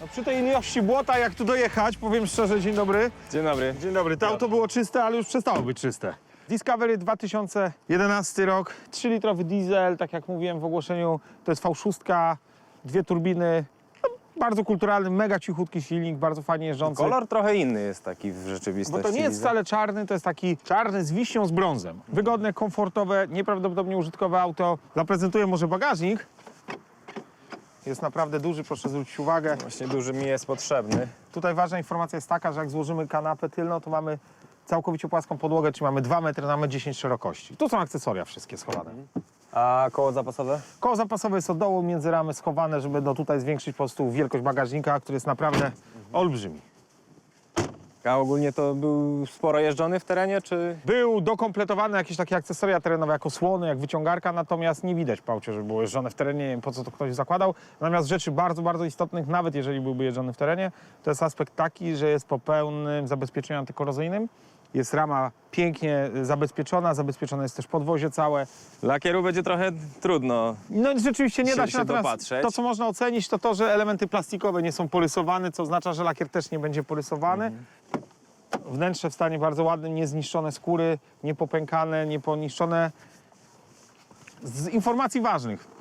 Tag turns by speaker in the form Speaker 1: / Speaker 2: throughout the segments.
Speaker 1: No, przy tej ilości błota, jak tu dojechać, powiem szczerze, dzień dobry.
Speaker 2: Dzień dobry.
Speaker 1: Dzień dobry. To auto było czyste, ale już przestało być czyste. Discovery 2011 rok, 3-litrowy diesel, tak jak mówiłem w ogłoszeniu, to jest V6, dwie turbiny, no, bardzo kulturalny, mega cichutki silnik, bardzo fajnie jeżdżący.
Speaker 2: Kolor trochę inny jest taki w rzeczywistości.
Speaker 1: Bo to nie jest wcale czarny, to jest taki czarny z wiśnią z brązem. Wygodne, komfortowe, nieprawdopodobnie użytkowe auto. Zaprezentuję może bagażnik. Jest naprawdę duży, proszę zwrócić uwagę.
Speaker 2: Właśnie duży mi jest potrzebny.
Speaker 1: Tutaj ważna informacja jest taka, że jak złożymy kanapę tylną, to mamy całkowicie płaską podłogę, czyli mamy 2 metry na metr 10 szerokości. Tu są akcesoria wszystkie schowane.
Speaker 2: A koło zapasowe?
Speaker 1: Koło zapasowe jest od dołu, między ramy schowane, żeby no tutaj zwiększyć po prostu wielkość bagażnika, który jest naprawdę olbrzymi.
Speaker 2: A ogólnie to był sporo jeżdżony w terenie, czy...
Speaker 1: Był dokompletowany jakieś takie akcesoria terenowe, jak osłony, jak wyciągarka, natomiast nie widać po aucie, żeby było jeżdżone w terenie, nie wiem po co to ktoś zakładał. Natomiast rzeczy bardzo, bardzo istotnych, nawet jeżeli byłby jeżdżony w terenie, to jest aspekt taki, że jest po pełnym zabezpieczeniu antykorozyjnym. Jest rama pięknie zabezpieczona, zabezpieczone jest też podwozie całe.
Speaker 2: Lakieru będzie trochę trudno.
Speaker 1: No rzeczywiście nie
Speaker 2: Się-
Speaker 1: da się,
Speaker 2: się
Speaker 1: natomiast to, co można ocenić, to to, że elementy plastikowe nie są porysowane, co oznacza, że lakier też nie będzie porysowany.
Speaker 2: Mhm.
Speaker 1: Wnętrze w stanie bardzo ładnym, niezniszczone skóry, niepopękane, nieponiszczone. Z informacji ważnych.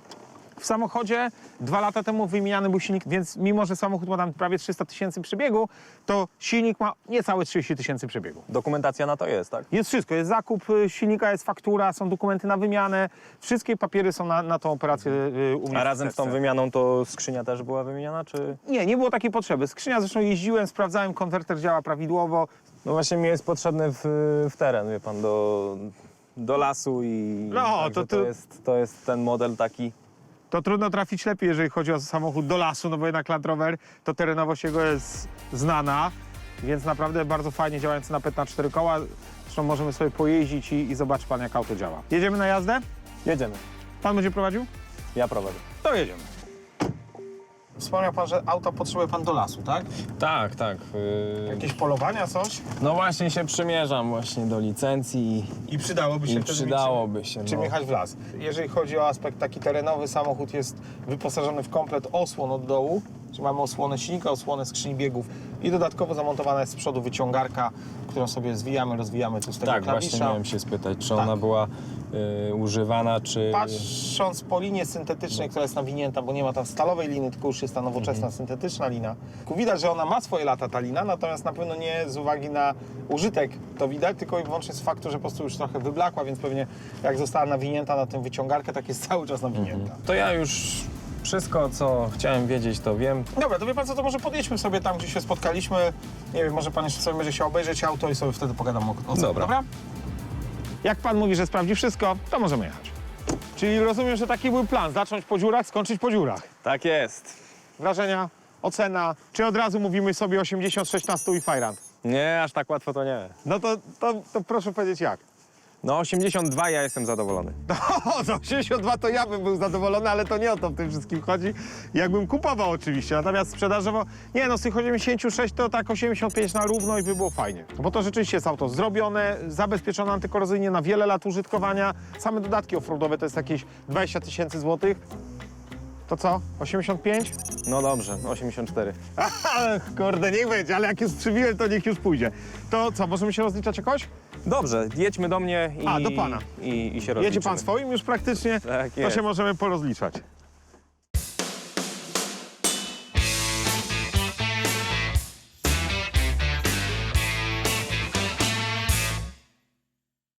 Speaker 1: W samochodzie dwa lata temu wymieniany był silnik, więc mimo, że samochód ma tam prawie 300 tysięcy przebiegu, to silnik ma niecałe 30 tysięcy przebiegu.
Speaker 2: Dokumentacja na to jest, tak?
Speaker 1: Jest wszystko, jest zakup y, silnika, jest faktura, są dokumenty na wymianę, wszystkie papiery są na, na tą operację y, u mnie
Speaker 2: A razem z tą wymianą to skrzynia też była wymieniana, czy...
Speaker 1: Nie, nie było takiej potrzeby. Skrzynia zresztą jeździłem, sprawdzałem, konwerter działa prawidłowo.
Speaker 2: No właśnie mi jest potrzebny w, w teren, wie pan, do, do lasu i...
Speaker 1: No, to
Speaker 2: to,
Speaker 1: ty-
Speaker 2: jest, to jest ten model taki...
Speaker 1: To trudno trafić lepiej, jeżeli chodzi o samochód do lasu, no bo jednak Land Rover to terenowość jego jest znana, więc naprawdę bardzo fajnie działający napęd na cztery koła. Zresztą możemy sobie pojeździć i, i zobaczy pan, jak auto działa. Jedziemy na jazdę?
Speaker 2: Jedziemy.
Speaker 1: Pan będzie prowadził?
Speaker 2: Ja prowadzę.
Speaker 1: To jedziemy. Wspomniał pan, że auto potrzebuje pan do lasu, tak?
Speaker 3: Tak, tak. Yy,
Speaker 1: Jakieś polowania, coś?
Speaker 3: No właśnie się przymierzam właśnie do licencji
Speaker 1: I przydałoby się
Speaker 3: i
Speaker 1: wtedy
Speaker 3: przydałoby się.
Speaker 1: czym
Speaker 3: no.
Speaker 1: jechać w las. Jeżeli chodzi o aspekt taki terenowy, samochód jest wyposażony w komplet osłon od dołu, czyli mamy osłonę silnika, osłonę skrzyni biegów i dodatkowo zamontowana jest z przodu wyciągarka, którą sobie zwijamy, rozwijamy tu z tego
Speaker 3: Tak,
Speaker 1: klawisza.
Speaker 3: właśnie miałem się spytać, czy
Speaker 1: Tak.
Speaker 3: ona była yy, używana, czy...
Speaker 1: Patrząc po linie syntetycznej, która jest nawinięta, bo nie ma tam stalowej liny, tylko już jest ta nowoczesna,
Speaker 3: Mhm.
Speaker 1: syntetyczna lina. Tu Widać, że ona ma swoje lata, ta lina, natomiast na pewno nie z uwagi na użytek to widać, tylko i wyłącznie z faktu, że po prostu już trochę wyblakła, więc pewnie jak została nawinięta na tę wyciągarkę, tak jest cały czas nawinięta.
Speaker 3: To ja już wszystko, co chciałem wiedzieć, to wiem.
Speaker 1: Dobra, to wie pan co, to może podjedźmy sobie tam, gdzie się spotkaliśmy. Nie wiem, może pan jeszcze sobie będzie się obejrzeć auto i sobie wtedy pogadam o, o co.
Speaker 3: Dobra.
Speaker 1: Dobra? Jak pan mówi, że sprawdzi wszystko, to możemy jechać. Czyli rozumiem, że taki był plan, zacząć po dziurach, skończyć po dziurach.
Speaker 2: Tak jest.
Speaker 1: Wrażenia, ocena, czy od razu mówimy sobie 86 na stół i fajrant?
Speaker 2: Nie, aż tak łatwo to nie.
Speaker 1: No to, to, to proszę powiedzieć jak.
Speaker 2: No 82 ja jestem zadowolony.
Speaker 1: O, za 82 to ja bym był zadowolony, ale to nie o to w tym wszystkim chodzi. Jakbym kupował oczywiście, natomiast sprzedażowo, nie no, z tych 86 to tak 85 na równo i by było fajnie. Bo to rzeczywiście jest auto zrobione, zabezpieczone antykorozyjnie na wiele lat użytkowania. Same dodatki offroadowe to jest jakieś 20 tysięcy złotych. To co, 85?
Speaker 2: No dobrze, 84.
Speaker 1: Ach, kurde, niech będzie, ale jak już przybiłem, to niech już pójdzie. To co, możemy się rozliczać jakoś?
Speaker 2: Dobrze, jedźmy do mnie i,
Speaker 1: A, do pana.
Speaker 2: i, i się
Speaker 1: Jedzie
Speaker 2: rozliczymy.
Speaker 1: pan swoim już praktycznie,
Speaker 2: Tak
Speaker 1: to
Speaker 2: jest.
Speaker 1: się możemy porozliczać.